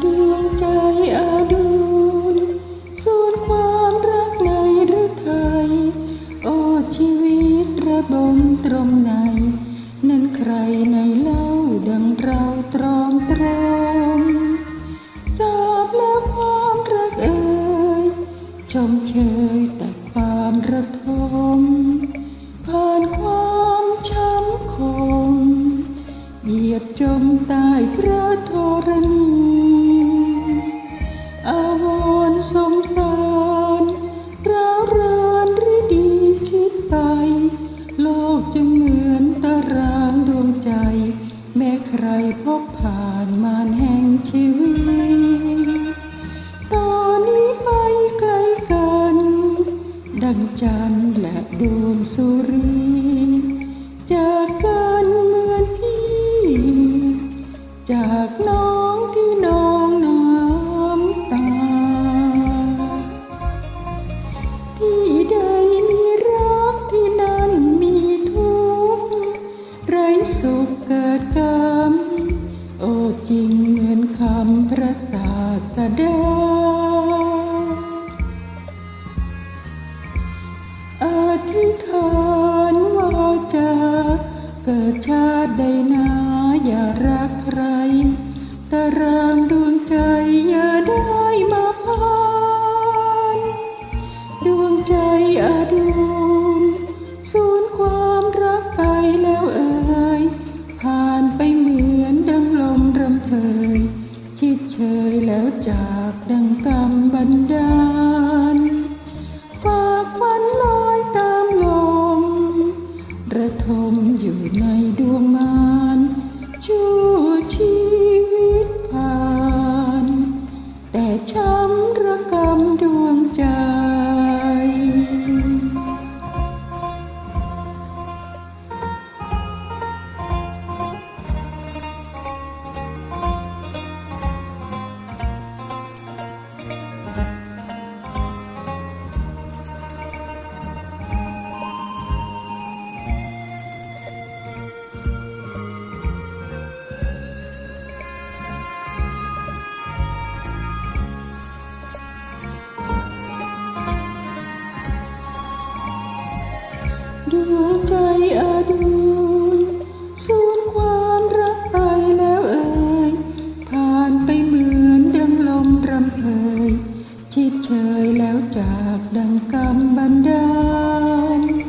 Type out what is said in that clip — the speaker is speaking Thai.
ดวงใจอาดูลสูดความรักในหรือไทย โอ้ชีวิตระบมตรมใน นั้นใครในเล่าดังเราตรอมตรอมทราบแล้วความรักเอ่ยชมเชย รี จากกันเหมือนพี่ จากน้องที่น้องน้ำตา ที่ใดมีรักที่นั่นมีทุกข์ไรสุขเกิดกรรม โอ้จริงเหมือนคำพระศาสดาากดังกรรมบันดาลฝากฝันลอยตามลมระทมอยู่ในดวงมานชู่ชีวิตผ่าน แต่ช้ำระกำดู ดวงใจอดูสูญความรักไปแล้วเอ่ยผ่านไปเหมือนดังลมรำเพยชิดเชยแล้วจากดังกรรบันดาล